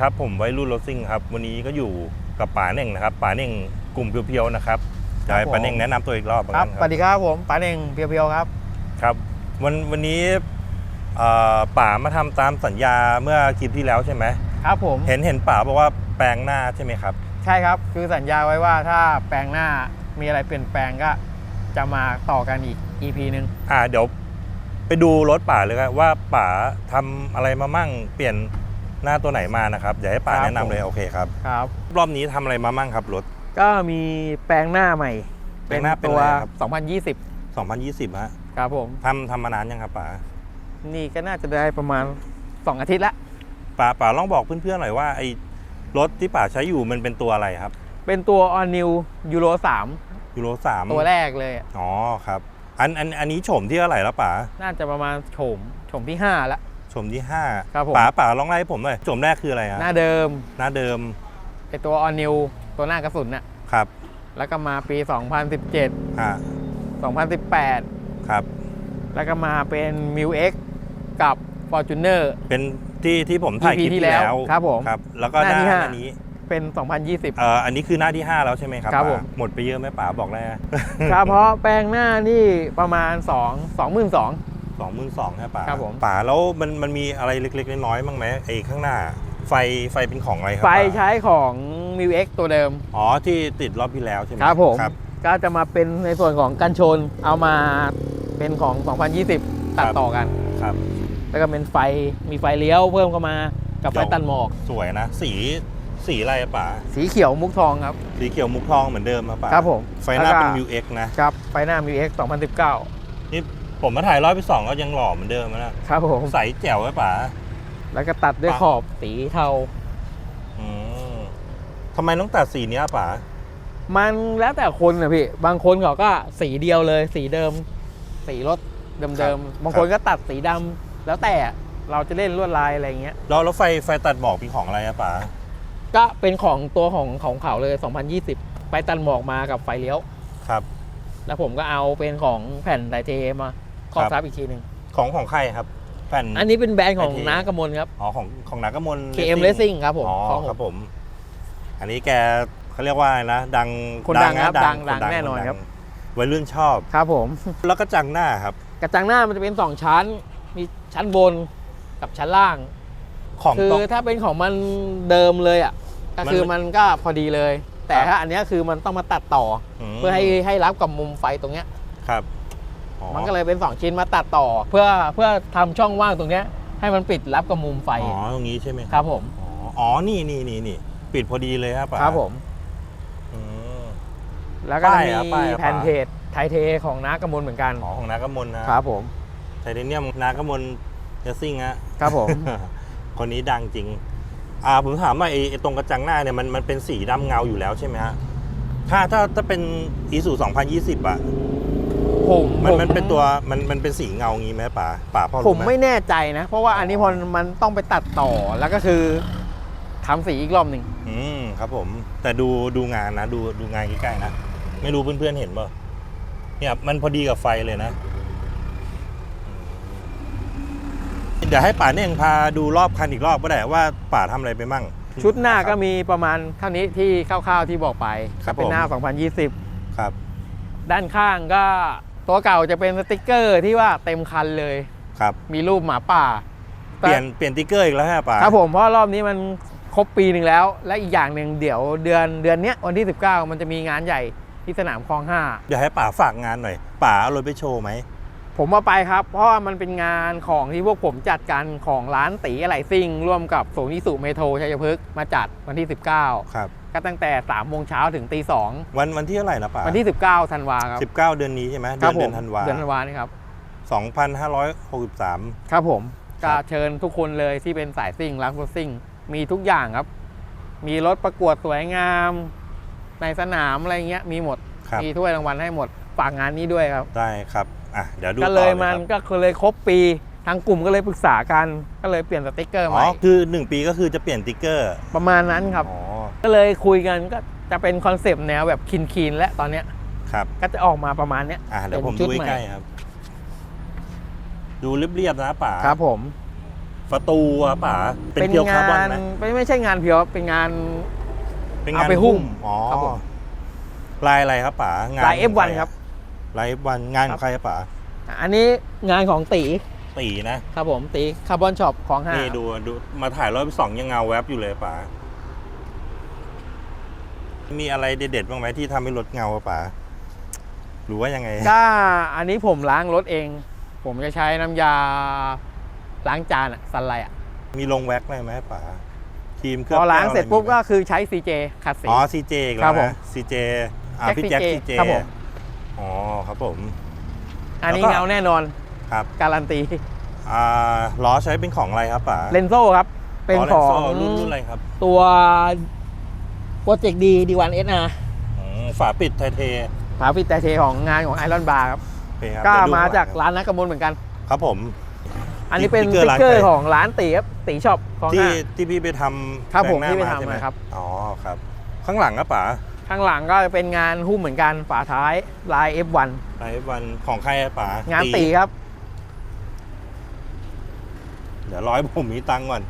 วัสดีครับผมไวรุ่นรถซิ่งครับวันนี้ก็อยู่กับป๋าเน่งนะครับป๋าเน่งกลุ่มเพียวๆนะครับเดี๋ยวให้ครับผมป๋าเน่งแนะนำตัวอีกรอบครับแล้วสกัวันสดีครับผมป๋าเน่งเพียวๆครับ ครับ วันวันนี้เอ่อป๋ามาทำตามสัญญาเมื่อคลิปที่แล้วใช่ไหมครับผมเห็นเห็นป๋าบอกว่าแปลงหน้าใช่ไหมครับ ใช่ครับ คือสัญญาไว้ว่าถ้าแปลงหน้ามีอะไรเปลี่ยนแปลงก็จะมาต่อกันอีก EP หนึ่งอ่าเดี๋ยวไปดูรถป๋าเลยครับว่าป๋าทำอะไรมามั่งเปลี่ยน หน้าตัวไหนมานะครับเดี๋ยวให้ป๋าแนะนำเลยโอเคครับครับ รอบนี้ทำอะไรมามั่งครับรถ ก็มีแปลงหน้าใหม่แปลงหน้าเป็นตัว อะไรครับ 2020 2020ฮะครับผม ทำทำมานานยังครับป๋านี่ก็น่าจะได้ประมาณ 2 อาทิตย์ละ ป๋าป๋าลองบอกเพื่อนๆหน่อยว่าไอ้รถที่ป๋าใช้อยู่มันเป็นตัวอะไรครับเป็นตัว All New Euro ยูโรสาม3 ตัวแรกเลยอะอ๋อครับอันอันอันนี้โฉมที่เท่าไหร่แล้วป๋าน่าจะประมาณโฉมโฉมที่ 5 ละ โฉมที่ห้าครับผม ป๋าป๋าลองไล่ให้ผมหน่อยโฉมแรกคืออะไรฮะหน้าเดิมหน้าเดิมไอตัว All New ตัวหน้ากระสุนน่ะครับแล้วก็มาปี 2017 อ่า2018 ครับ แล้วก็มาเป็น m ิ x กับ Fortuner เป็นที่ที่ผมถ่ายคลิป EP ที่ที่แล้แล้ววครับผมครับ แล้วก็หหน้าน้าที่หห้า น้านี้เป็น 2020 เอ่ออันนี้คือหน้าที่ 5 แล้วใช่ไหมครับครับป๋าผมหมดไปเยอะไหมป๋าบอกได้นะเฉพาะแปลงหน้านี่ประมาณ 2 22,000 สองหมื่นสองใช่ป๋าครับผมป๋าแล้วมันมันมีอะไรเล็กๆน้อยๆบ้างไหมไอ้ข้างหน้า ไฟไฟเป็นของอะไรครัไฟป๋าใช้ของ m ิ x ตัวเดิม อ๋อที่ติดรอบที่แล้วใช่ไหมครับผมครับก็จะมาเป็นในส่วนของกันชนเอามาเป็นของ 2020 ตัดต่อกันครับ แล้วก็เป็นไฟมีไฟเลี้ยวเพิ่มเข้ามากับไฟเดี๋ยวตัดหมอก สวยนะ สีสีอะไรอะป๋าสีเขียวมุกทองครับ สีเขียวมุกทองเหมือนเดิมครับป๋าครับผมไฟหน้าแล้วก็เป็น Mu X นะครับ ไฟหน้า m ิ x 2019 นี่ ผมมาถ่ายรอบที่สองก็ยังหล่อเหมือนเดิมนะครับผม ใสแจ๋วไว้ป๋า แล้วก็ตัดด้วยปะขอบสีเทา อืมทำไมต้องตัดสีเนี้ยป๋า มันแล้วแต่คนนะพี่ บางคนเขาก็สีเดียวเลย สีเดิม สีรถเดิมๆ บางคนก็ตัดสีดำแล้วแต่เราจะเล่นลวดลายอะไรเงี้ยแล้วแล้วไฟไฟตัดหมอกเป็นของอะไรอะป๋า ก็เป็นของตัวของของเขาเลย 2020 ไปตัดหมอกมากับไฟเลี้ยว ครับ แล้วผมก็เอาเป็นของแผ่นไทเทมา ครอบครับทับอีกทีหนึ่งของของใครครับแผ่น อันนี้เป็นแบรนด์ของไทเทน้ากระมลครับ อ๋อของของนักกมล KM Racing ครับผมอ๋อของผม ครับผม อันนี้แกเขาเรียกว่าอะไรนะ ดังคนดังครับะดังคดังแน่นอนครับ วัยรุ่นชอบ ครับผม แล้วก็จังหน้าครับ กระจังหน้ามันจะเป็น 2 ชั้น มีชั้นบนกับชั้นล่าง ของคือต้องถ้าเป็นของมันเดิมเลยอะก็มันคือมันก็พอดีเลย แต่ครับ ถ้าอันเนี้ยคือมันต้องมาตัดต่อมอเพื่อให้ให้รับกับมุมไฟตรงเนี้ย ครับอ๋อ มันก็เลยเป็น 2 ชิ้นมาตัดต่อ เพื่อเพื่อทำช่องว่างตรงเนี้ยให้มันปิดรับกับมุมไฟอ๋อตรงนี้ใช่ไหมครับผมอ๋ออ๋อนี่นี่นี่นี่ปิดพอดีเลยครับป๋าครับผม อืม แล้วก็จะป้ายมีอะป้ายอะ แผ่นป๋าเพจไทเทของน้ากระมลเหมือนกันอ๋อของนักกมลนะ ครับผมไทเทเนียมนักกมลเนสซิ่งฮะ ครับผม คนนี้ดังจริง อ่าผมถามว่าไอ้ไอ้ตรงกระจังหน้าเนี่ยมันมันเป็นสีดำเงาอยู่แล้วใช่ไหมฮะ ถ้าถ้าถ้าเป็นอีสู2020 อะ ผมมันผมันเป็นตัวมันมันเป็นสีเงางี้ไหมป่าป่าพ่อผรู้มไหมไม่แน่ใจนะ เพราะว่าอันนี้พอมันต้องไปตัดต่อแล้วก็คือทำสีอีกรอบหนึ่งอืมครับผม แต่ดูดูงานนะ ดูดูงานใกล้ๆนะ ไม่รู้เพื่อนๆเห็นป่ะเนี่ยมันพอดีกับไฟเลยนะอืมเดี๋ยวให้ป่าเนี่ยพาดูรอบคันอีกรอบก็ได้ว่าป่าทำอะไรไปมั่ง ชุดหน้าก็ครับมีประมาณเท่านี้ที่คร่าวๆที่บอกไปครับก็เป็นหน้าผม2020 ครับ ด้านข้างก็ ตัวเก่าจะเป็นสติกเกอร์ที่ว่าเต็มคันเลย ครับ มีรูปหมาป่า เปลี่ยนเปลี่ยนติ๊กเกอร์อีกแล้วฮะป่าครับผมเพราะรอบนี้มันครบปีหนึ่งแล้ว และอีกอย่างหนึ่งเดี๋ยวเดือนเดือนเนี้ยวันที่ 19 มันจะมีงานใหญ่ที่สนามคลองเดี๋ยวให้ป่าฝากงานหน่อยป่าเอารถไปโชว์ไหม5 ผมมาไปครับ เพราะว่ามันเป็นงานของที่พวกผมจัดกันของร้านตีอะไหล่ซิ่ง ร่วมกับศูนย์นิสุเมโทรชัยพฤกษ์มาจัดวันที่ 19 ครับ ก็ตั้งแต่3โมงเช้าถึงตี2วันวันที่เท่าไหร่นะป่าวันที่ 19ธันวาครับ สิบเก้าเดือนนี้ใช่ไหมคเดืรัอนผเดือมนธันวาเดือนธันวานี่ครับ สองพันห้าร้อยหกสิบสาม ครับผมครัก็บ เชิญทุกคนเลยที่เป็นสายซิ่งรักรถซิ่ง มีทุกอย่างครับ มีรถประกวดสวยงาม ในสนามอะไรเงี้ยมีหมด ครับ มีถ้วยรางวัลให้หมดฝากงานนี้ด้วยครับ ได้ครับ อะเดี๋ยวดูก็ต่อเลเลยยมันครับก็เลยครบปีทางกลุ่มก็เลยปรึกษากันก็เลยเปลี่ยนสติกเกอร์อ๋ใหอม่คือหนึ่งปีก็คือจะเปลี่ยนติ๊กเกอร์ประมาณนั้นครับ อ๋อก็เลยคุยกันก็จะเป็นคอนเซปต์แนวแบบคินคีนๆและตอนเนี้ยครับก็จะออกมาประมาณเนี้ย อะเดี๋ยวผมเป็นชุดูดใหม่ ใกล้ๆครับ ดูเรียบๆนะป่าครับผมไประตูอะป๋าเป็นเพียวคาร์บอนไหมไม่ไม่ใช่งานเพียวเป็นงาน เป็นเอางานไปหุ้มอ๋อครับผม ลายอะไรครับป๋างานลายของ F1 ใะครับ ลาย F1 งานของใครอะป๋าอันนี้งานของตีตีนะครับผมตีคาร์บอนช็อปของห้านี่ดูดูมาถ่ายรอบสองยังเงาแวบอยู่เลยป๋ามีอะไรเด็ดๆบ้างไหมที่ทำให้รถเงาอะป๋าหรือว่ายังไงก็อันนี้ผมล้างรถเอง ผมจะใช้น้ำยาล้างจานอะสันไลอะมีลงแว็กอะไรไหมป๋าครีมเคพลือบอล้างแก้วเสร็จปุ๊บอะไก็คือใช้ CJ ขัดสีอ๋อซีเจอีกคแล้รัวบผมนะซีเจอ่าแจ็คพี่แจ็ค CJ ซีเจครับผม อ๋อครับผม อันนี้แล้วก็ เงาแน่นอนครับการันตี อ่าล้อใช้เป็นของอะไรครับป๋าเลนโซครับ เป็นล้ของ Lenso รุ่นรุ่นอะไรครับตัวโปรเจกต์ดีดีวันเอสอาร์อืมฝาปิดไทเทฝาปิดแต่เทของงานของไอรอนบาร์ครับ โอเคครับก็เดี๋ยวดูมาจากข้งหลังร้านนักกมลเหมือนกัน ครับผม อันนี้เป็นสสติ๊ติ๊กกเกเกออร์ร์ร้านของร้านตีครับตีช็อปของที่ห้า ที่พี่ไปทำครับผมแปลงหน้าที่ไปมาทำใช่หมาครับ อ๋อครับ ข้างหลังอะป๋า ข้างหลังก็จะเป็นงานหุ้มเหมือนกันฝาท้ายลาย F1 ไอวันของใครอะป๋างานตีครับ เดี๋ยวร้อยผมมีตังค์ก่อน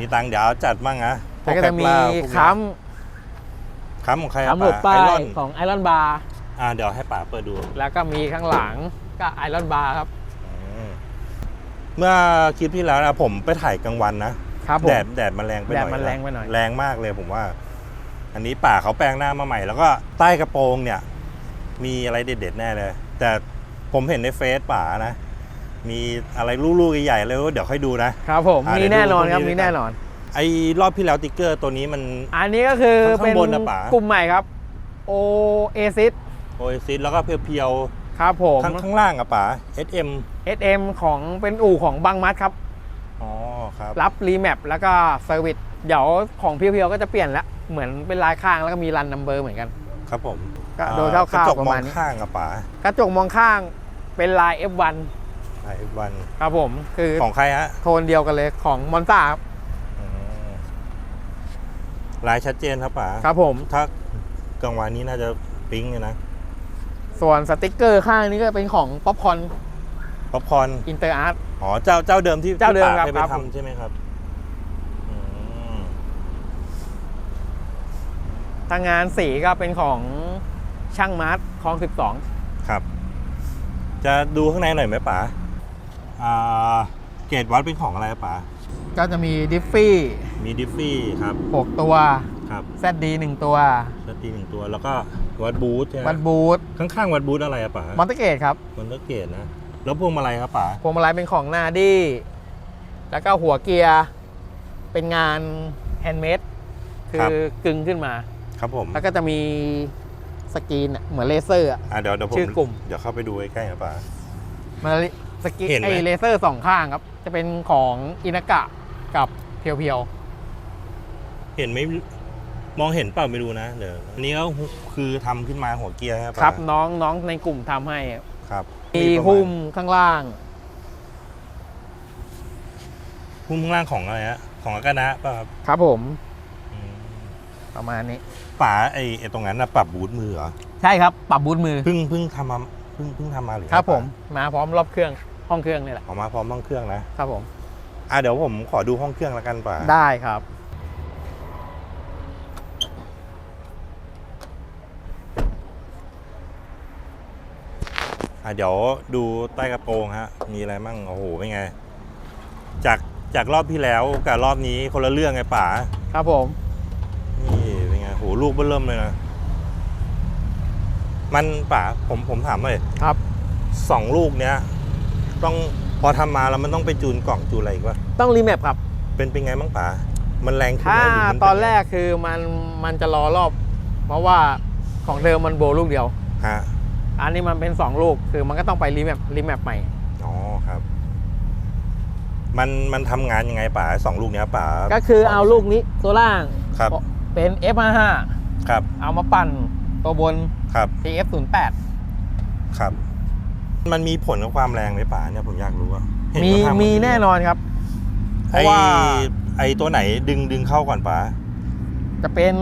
มีตังค์เดี๋ยวเอาจัดมั่งนะพแล้วกก็จะมีแคปลาพวกเนี้ยค้ค้ำของใครำอะค้ำหลุดป๋าป้าไอรอยนของไอรอนบาร์อ่าเดี๋ยวให้ป๋าเปิดดู แล้วก็มีข้างหลังก็ไอรอนบาร์ครับอืมเมื่อคลิปที่แล้วนะผมไปถ่ายกลางวันนะครับผมแดดแดดมันแรงไปหน่อยแดดมันแรงไปหน่อย แรงมากเลยผมว่า อันนี้ป่าเขาแปลงหน้ามาใหม่ แล้วก็ใต้กระโปรงเนี่ย มีอะไรเด็ดๆแน่เลย แต่ผมเห็นในเฟซป่านะ มีอะไรลูกๆใหญ่ๆเลยเดี๋ยวค่อยดูนะ ครับผม อ่ามีแน่นอนครับเดี๋ยวดูมีแน่นอน ไอ้รอบที่แล้วติ๊กเกอร์ตัวนี้มัน อันนี้ก็คือข้างเป็นบนนะป๋า กลุ่มใหม่ครับ โอเอซิสโอเอซิสแล้วก็เพียวครับผม ๆข้างข้างล่างอะป่า SM SM ของเป็นอู่ของบางมัดครับ อ๋อครับ รับรีแมปแล้วก็เซอร์วิสเดี๋ยวของเพียวๆก็จะเปลี่ยนละ เหมือนเป็นลายข้างแล้วก็มีรันนัมเบอร์เหมือนกัน ครับผมก็โดยคร่าวๆกระจกประมอมาณงนี้ข้างอะป่ากระจกมองข้างเป็นลาย F1 ไอวันครับผมคือของใครฮะโทนเดียวกันเลยของมอนซ่าครับอืมลายชัดเจนครับป่าครับผม ถ้ากลางวันนี้น่าจะปิ๊งเลยนะส่วนสติกเกอร์ข้างนี้ก็เป็นของป๊อปคอนป๊อปคอร์นอินเตอร์อาร์ต อ๋อเจ้าเจ้าเดิมที่เจ้าเดิมที่ป๋ครับ เคยไปครับ ทำใช่ไหมครับอืม ทางงานสีก็เป็นของช่างมาร์ทคลองครับ จะดูข้างในหน่อยไหมป๋าอ่าเกรดวัดเป็นของอะไรอะป๋า12ก็จะมีดิฟฟี่มีดิฟฟี่ครับ6ตัวครับ ZD 1ตัวสตีหนึ่งตัวแล้วก็วัดบูทใช่ไหมบัตบูทข้างๆวัดบูทอะไรอะป๋ามอนเตเกตครับมันก็เกรดนะแล้วพวงมาลัยครับป๋าพวงมาลัยเป็นของนาดี้แล้วก็หัวเกียร์เป็นงานแฮนด์เมดคือกึ่งขึ้นมา ครับผมแล้วก็จะมีสกรีนอะเหมือนเลเซอร์อะอ่าเดี๋ยวเดี๋ยวผมชื่อกลุ่มเดี๋ยวเข้าไปดูใกล้ๆครับป๋ามันสกรีนเห็นไหมไอเลเซอร์สองข้างครับ จะเป็นของอินากะกับเพียวเห็นไหมมองเห็นเปล่าไม่รู้นะเดี๋ยวอันนี้ก็คือทำขึ้นมาหัวเกียร์ครับๆครับป๋าน้องน้องในกลุ่มทำให้ครับมีประาณหุ้มข้างล่างหุ้มข้างล่างของอะไรฮะของอากานะป่ะครับครับผมอืม ประมาณนี้ป๋าไอ้ไอ้ตรงนั้นนะปรับบูทมือเหรอใช่ครับปรับบูทมือ เพิ่งเพิ่งทำมาเพิ่งเพิ่งทำมาหรือครับไงผมมาพร้อมรอบเครื่องห้องเครื่องนี่แหละออกมาพร้อมห้องเครื่องนะครับผมอะเดี๋ยวผมขอดูห้องเครื่องแล้วกันป่าได้ครับ อะเดี๋ยวดูใต้กระโปรงฮะมีอะไรมั่งโอ้โหเป็นไง จากจากรอบที่แล้วกับรอบนี้คนละเรื่องไงป๋าครับผมนี่เป็นไงโห ลูกเบิ่มเริ่มเลยนะ มันป๋าผมผมถามหน่อยครับสองลูกเนี้ย ต้องพอทำมาแล้วมันต้องไปจูนกล่องจูนอะไรอีกวะต้องรีแมปครับ เป็นเป็นไงบ้างป๋ามันแรงขึ้นถ้าไหมหรืมัเป็ตอนแรกคือมันมันจะรอรอบ เพราะว่าของเดิมมันโบลูกเดียว ฮะอันนี้มันเป็น 2 ลูกคือมันก็ต้องไปรีแมปรีแมปใหม่ อ๋อครับ มันมันทำงานยังไงป๋าสองลูกเนี้ยป๋าก็คือเอาลูกนี้ตัวล่างครับ เป็น F55 ครับ เอามาปั่นตัวบน ครับ TF08 ครับ มันมีผลกับความแรงไหมป๋าเนี่ยผมอยากรู้อะเห็นมีเขาทำมีกัแน่นอนครับ เพไอราะว่าไอตัวไหนดึงดึงเข้าก่อนป๋าจะเป็น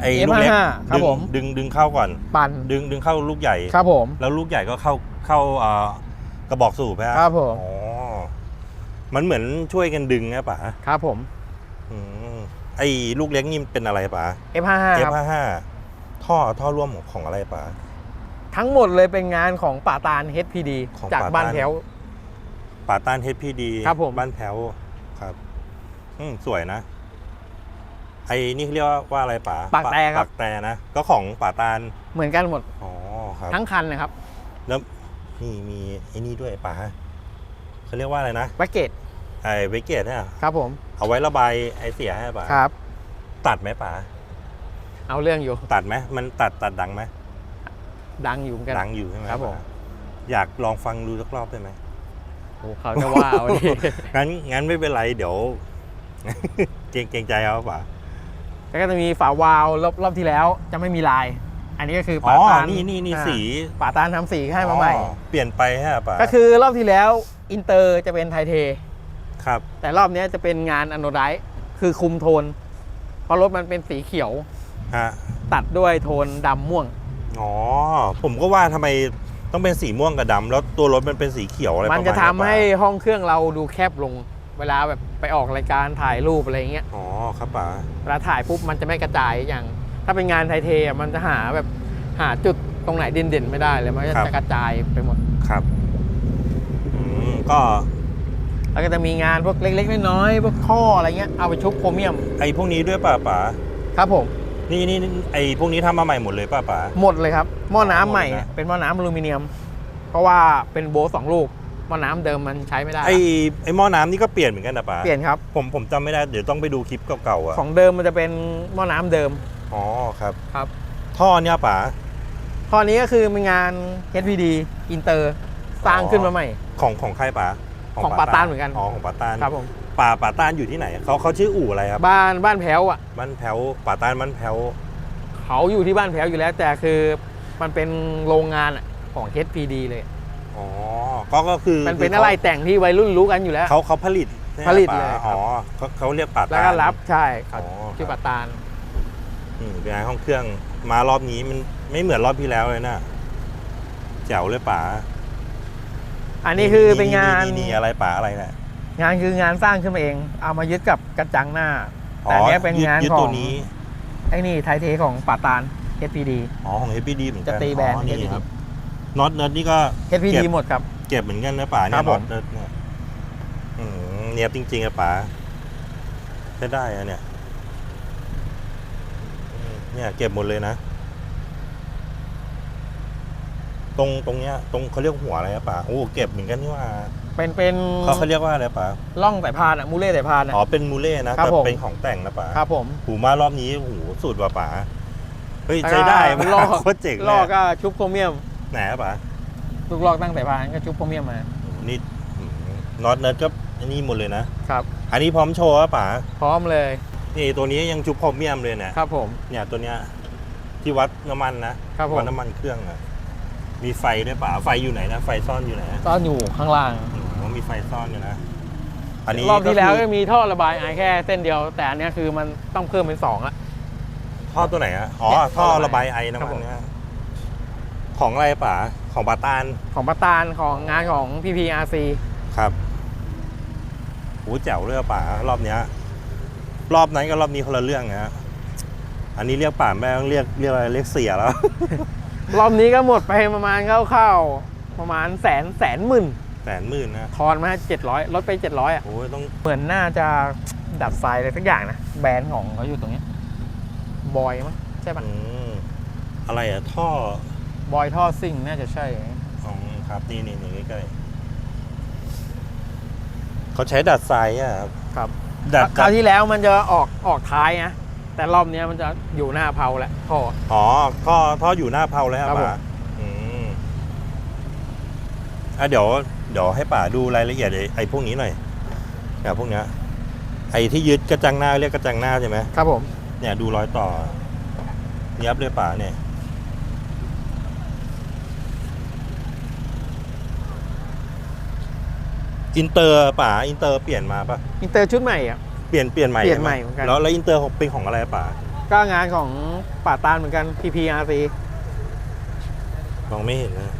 ไอลูกเล็ก F55 ครับดึงผมดึงดึงเข้าก่อนปั่นดึงดึงเข้าลูกใหญ่ครับผม แล้วลูกใหญ่ก็เข้าเข้าเอ่อกระบอกสูบฮะครับผมอ๋อมันเหมือนช่วยกันดึงนะป๋าครับผมอืม ไอ้ลูกเล็กนี่เป็นอะไรป๋า F55 ครับ F55 ท่อท่อร่วมของอะไรป๋า ทั้งหมดเลยเป็นงานของป่าตาล HPD ของจากป่าตาล บ้านแถว ป่าต้าน HPD ครับผม บ้านแพ้วครับ อืมสวยนะ ไอ้นี่เขาเรียกว่าว่าอะไรป๋าปากแตรครับ ปากแต่นะ ก็ของป่าตาลเหมือนกันหมดอ๋อครับ ทั้งคันนะครับแล้วนี่มีไอ้นี่ด้วยป๋าเขาเรียกว่าอะไรนะแบ็กเกตไอ้เวกเกตเนี่ยครับผม เอาไว้ระบายไอ้เสียให้ป๋าครับ ตัดไหมป๋าเอาเรื่องอยู่ตัดไหมมันตัดตัดดังไหมดังอยู่เหมือนกันดังอยู่ใช่ไหมครับผมป๋าอยากลองฟังดูสักรอบได้ไหมโอ้เขาจะว่าเอาดิงั้นงั้นไม่เป็นไรเดี๋ยวเกรงเกรงใจเอาป๋าแล้วก็จะมีฝาวาล์วรอบรอบที่แล้วจะไม่มีลาย อันนี้ก็คืออ๋ป่าอตาลนี่นี่นี่อ่าสีป่าตาลทำสีให้มาใหม่อ๋อเปลี่ยนไปฮะป๋าก็คือรอบที่แล้วอินเตอร์จะเป็นไทเท ครับแต่รอบเนี้ยจะเป็นงานอโนไดต์คือคุมโทน เพราะรถมันเป็นสีเขียว ฮะตัดด้วยโทนดำม่วง อ๋อ ผมก็ว่าทำไมต้องเป็นสีม่วงกับดำแล้วตัวรถมันเป็นสีเขียวอะไรประมัมาณนจะทำเยให้ป๋าห้องเครื่องเราดูแคบลง เวลาแบบไปออกรายการถ่ายรูปอะไรเงี้ยอ๋อครับป๋าเวลาถ่ายปุ๊บมันจะไม่กระจายอย่าง ถ้าเป็นงานไทเทอะมันจะหาแบบหาจุดตรงไหนเด่นๆไม่ได้เลยมันก็จะกระจายไปหมด ครับอืมก็ แล้วก็จะมีงานพวกเล็กๆน้อยๆพวกท่ออะไรเงี้ยเอาไปชุบโครเมียมไอ้พวกนี้ด้วยป่ะป๋าครับผมนี่นี่นี่ไอ้พวกนี้ทำมาใหม่หมดเลยป่ะป๋าหมดเลยครับหม้อน้ำใหม่หมดเลยนะเป็นหม้อน้ำอลูมิเนียม เพราะว่าเป็นโบสสองลูกหม้อน้ำเดิมมันใช้ไม่ได้ไอ้ไอ้หม้อน้ำนี่ก็เปลี่ยนเหมือนกันนะป๋าเปลี่ยนครับผมผมจำไม่ได้เดี๋ยวต้องไปดูคลิปเก่าๆอะของเดิมมันจะเป็นหม้อน้ำเดิมอ๋อครับครับ ท่อเนี่ยป๋าข้อนี้ก็คือเป็นงาน HPD อินเตอร์สร้างขึ้นมาใหม่ ของของใครป๋า ของป่าต้านเหมือนกันอ๋อของป่าต้านครับผมป่าป่าต้านอยู่ที่ไหนเขาเขาชื่ออู่อะไรครับ บ้านบ้านแพ้วอะบ้านแพ้วป่าต้านบ้านแพ้วเขาอยู่ที่บ้านแพ้วอยู่แล้ว แต่คือมันเป็นโรงงานอะของ HPD เลยอ๋อก็ก็คือมันเป็นคือะไรแต่งที่วัยรุ่นรู้กันอยู่แล้วเขาเขาผลิตใช่ไหมผลิตป๋าเลยครับอ๋อเขาเขาเรียกป่าแล้วต้านก็รับใช่เขาอ๋อชื่อครับปาตานอืมเป็นไงห้องเครื่องมารอบนี้มันไม่เหมือนรอบที่แล้วเลยนะแจ๋วเลยป๋า อันนี้คือเป็นงานนี่อะไรป๋าอะไรเนี่ยงานคืองานสร้างขึ้นมาเอง เอามายึดกับกระจังหน้าอ๋อแต่อันเนี้ยเป็นยึดงานยึดขอตัวงนี้ไอ้นี่ไทเทของปาตาน HPD อ๋อของ HPD เหมือนกันจะตีแบรนด์อ๋อนี่ HPD ครับน็อตเนิร์ดนี่ก็ HPD เก็บหมดครับ เก็บเหมือนกันนะป๋าเนี่ครัยบผน็อมตเนิร์ดเนี่ยอืมเนียบจริงๆอะป๋าใช้ได้อะเนี่ยอืมเนี่ยเก็บหมดเลยนะ ตรงตรงเนี้ยตรงเขาเรียกหัวอะไรอะป๋าโอ้เก็บเหมือนกันนี่ว่าเป็นเป็นเขาเขาเรียกว่าอะไรป๋าล่องสายพานอะมูเล่สายพานอะอ๋อเป็นมูเล่นะครับแต่ผมเป็นของแต่งนะป๋าครับผมหูมารอบนี้โอ้โหสุดว่ะป๋าเฮ้ยแล้วก็ใช้ได้ลอกโคตรเจ๋งเลยลอกอะก็ชุบโครเมียมไหนอะป๋าลูกลอกตั้งสายพานก็ชุบโครเมียมมานี่อืมน็อตเนิร์ดก็อันนี้หมดเลยนะครับ อันนี้พร้อมโชว์อะป๋าพร้อมเลยนี่ตัวนี้ยังชุบพรเมียมเลยเนี่ยครับผมเนี่ยตัวเนี้ยที่วัดน้ำมันนะครับผมวัดน้ำมันเครื่องอะ มีไฟด้วยป๋าไฟอยู่ไหนนะ ไฟซ่อนอยู่ไหนอะซ่อนอยู่ข้างล่างอืมมีไฟซ่อนอยู่นะ อันนี้รอบที่แล้วก็ก็คือมีท่อระบายไอแค่เส้นเดียว แต่อันเนี้ยคือมันต้องเพิ่มเป็นสองละ ท่อตัวไหนอะอ๋อเนี่ยท่อท่อระระบาบายยไอน้ำครัมับนผมเนี่ยของอะไรป๋าของปาตาน ของปาตานของงานของ PPRC ครับโหแจ๋วเลยอะป๋ารอบเนี้ย รอบนั้นกับรอบนี้คนละเรื่องนะฮะอันนี้เรียกป่าแม่ต้องเรียกเรียกอะไรเรียกเสียแล้ว รอบนี้ก็หมดไปประมาณคร่าวๆประมาณแสนแสนหมื่นแสนหมื่นนะทอนมาเจ็ดร้อยลดไปเจ็ดร้อยอะโอ้ยต้องเหมือนน่าจะดัดทรายอะไรสักอย่างนะแบรนด์ของเขาอยู่ตรงเนี้ยบอยมั้งใช่ปะอืมอะไรอะท่อบอยท่อซิ่งน่าจะใช่อ๋อครับนี่นี่นี่ใกล้ๆเขาใช้ดัดทรายอะครับครับดัดคราวที่แล้วมันจะออกออกท้ายนะ แต่รอบเนี้ยมันจะอยู่หน้าเพาแล้วท่อ อ๋อท่อท่ออยู่หน้าเพลาเลยครับครับผมป๋าอืมอะเดี๋ยวเดี๋ยวให้ป๋าดูรายละเอียดไอ้ไอ้พวกนี้หน่อยเนี่ยพวกเนี้ยไอ้ที่ยึดกระจังหน้าเรียกกระจังหน้าใช่ไหมครับผม เนี่ยดูรอยต่อเนียบเลยป๋าเนี่ย อินเตอร์ป๋าอินเตอร์เปลี่ยนมาปะอินเตอร์ชุดใหม่อะ เปลี่ยนเปลี่ยนใหม่เปลี่ยนช่ไใหม่เหมือนกัน แล้วแล้วอินเตอร์เป็นของอะไรป๋าก็งานของป่าตานเหมือนกัน PPRC มองไม่เห็นนะ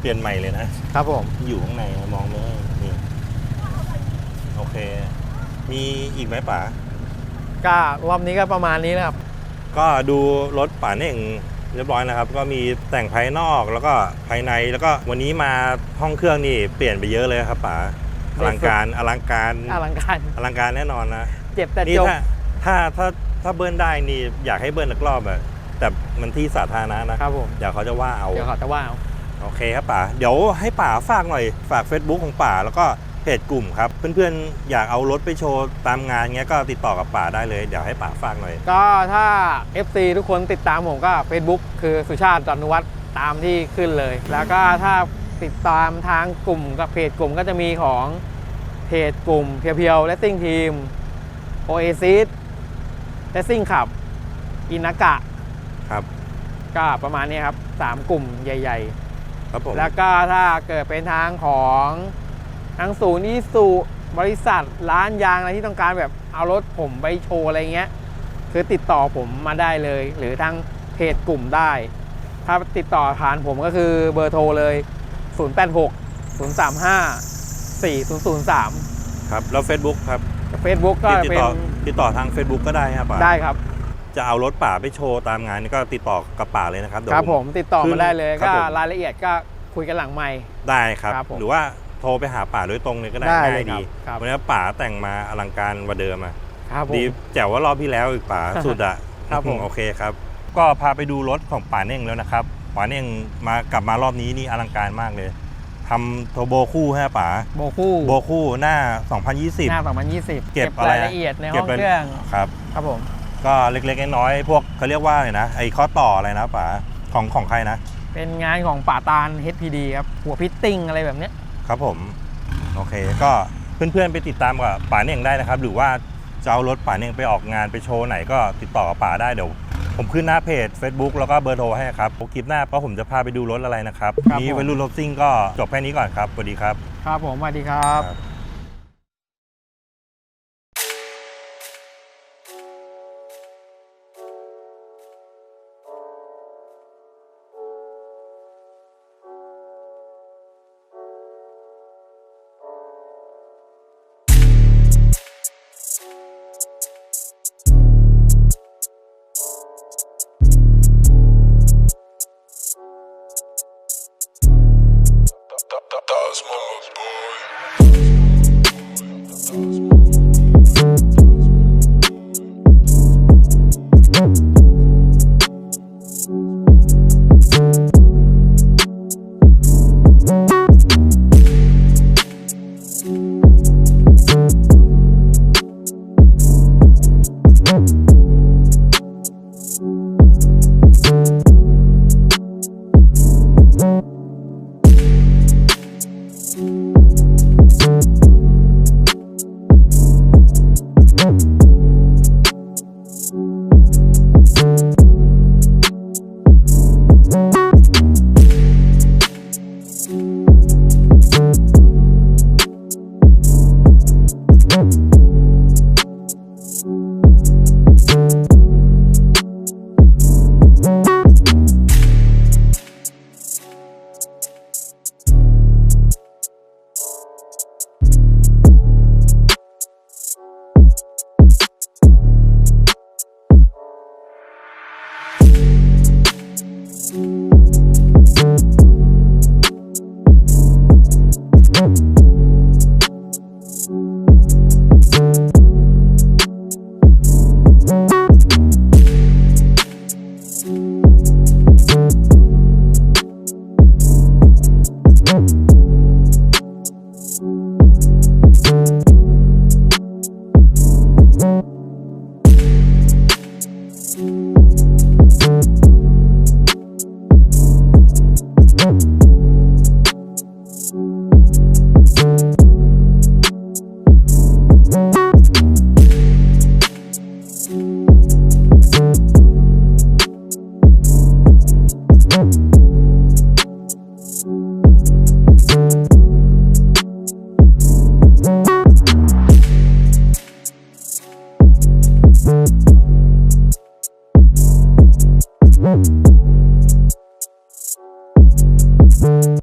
เปลี่ยนใหม่เลยนะ ครับผม อยู่ข้างในมองไม่เห็นนี่โอเค มีอีกไหมป๋าก็รอบนี้ก็ประมาณนี้นะครับ ก็ดูรถป๋าเน่งเรียบร้อยนะครับ ก็มีแต่งภายนอกแล้วก็ภายในแล้วก็วันนี้มาห้องเครื่องนี่เปลี่ยนไปเยอะเลยครับป๋า อลังการอลังการอลังการอลังการแน่นอนนะเจ็บแต่นี่จบถ้าถ้าถ้าถ้าเบิ้ลได้นี่อยากให้เบิ้ลสักรอบอะแต่มันที่สาธารณะนะครับผมเดี๋ยวเขาจะว่าเอาเดี๋ยวขอจะว่าเอาโอเคครับป๋าเดี๋ยวให้ป๋าฝากหน่อยฝาก Facebook ของป๋าแล้วก็เพจกลุ่มครับ เพื่อนๆ อยากเอารถไปโชว์ตามงานเงี้ยก็ติดต่อกับป๋าได้เลย เดี๋ยวให้ป๋าฝากหน่อย ก็ถ้า FC ทุกคนติดตามผมก็ Facebook คือสุชาติดอนนุวัฒน์ตามที่ขึ้นเลย แล้วก็ถ้า ติดตามทางกลุ่มกับเพจกลุ่มก็จะมีของเพจกลุ่มเพียวๆ Racing Team Oasis Racing ขับอินากะครับก็ประมาณนี้ครับ 3 กลุ่มใหญ่ ครับผมๆ แล้วก็ถ้าเกิดเป็นทางของทางศูนย์อิสุบริษัทร้านยางอะไรที่ต้องการแบบเอารถผมไปโชว์อะไรเงี้ย คือติดต่อผมมาได้เลย หรือทางเพจกลุ่มได้ ถ้าติดต่อผ่านผมก็คือเบอร์โทรเลย 086 035 4003ครับแล้ว Facebook ครับ Facebook ก็ติดเป็นต่อติดต่อทาง Facebook ก็ได้ครับป๋าได้ครับ จะเอารถป๋าไปโชว์ตามงานนี่ก็ติดต่อกับป๋าเลยนะครับเดี๋ยว ครับผมติดต่อขึ้มานได้เลยครับก็ผม รายละเอียดก็คุยกันหลังไม่ได้ครับ ครับผม หรือว่าโทรไปหาป๋าโดยตรงเลยก็ได้ได้ง่าเลยยดีครับวันนี้ป๋าแต่งมาอลังการกว่าเดิมอะครับผม ดีแจ๋วว่ารอบที่แล้วอีกป๋าสุดอะครับผม โอเคครับ ก็พาไปดูรถของป๋าเน่งแล้วนะครับ ป๋าเน่งมากลับมารอบนี้นี่อลังการมากเลยทำโทโบคู่ให้ป๋าโบคู่โบคู่หน้าหน้า 2020 2020เก็บอะไรรายละเอียดในห้องก็บเครื่องครับครับผมก็เล็กๆน้อยๆพวกเขาเรียกว่าอะไรนะไอ้ข้อต่ออะไรนะป๋าของของใครนะ เป็นงานของป่าตาล HPD ครับ หัวพิตติ้งอะไรแบบเนี้ยครับผม โอเค ก็เพื่อนๆไปติดตามกับป๋าเน่งได้นะครับ หรือว่าจะเอารถป๋าเน่งไปออกงานไปโชว์ไหนก็ติดต่อกับป๋าได้เดี๋ยว ผมขึ้นหน้าเพจ Facebook แล้วก็เบอร์โทรให้ครับคลิปหน้าก็ผมจะพาไปดูรถอะไรนะครับครับนี้ผม วัยรุ่นรถซิ่งก็จบแค่นี้ก่อนครับสวัสดีครับ ครับผมสวัสดีครับ ครับ you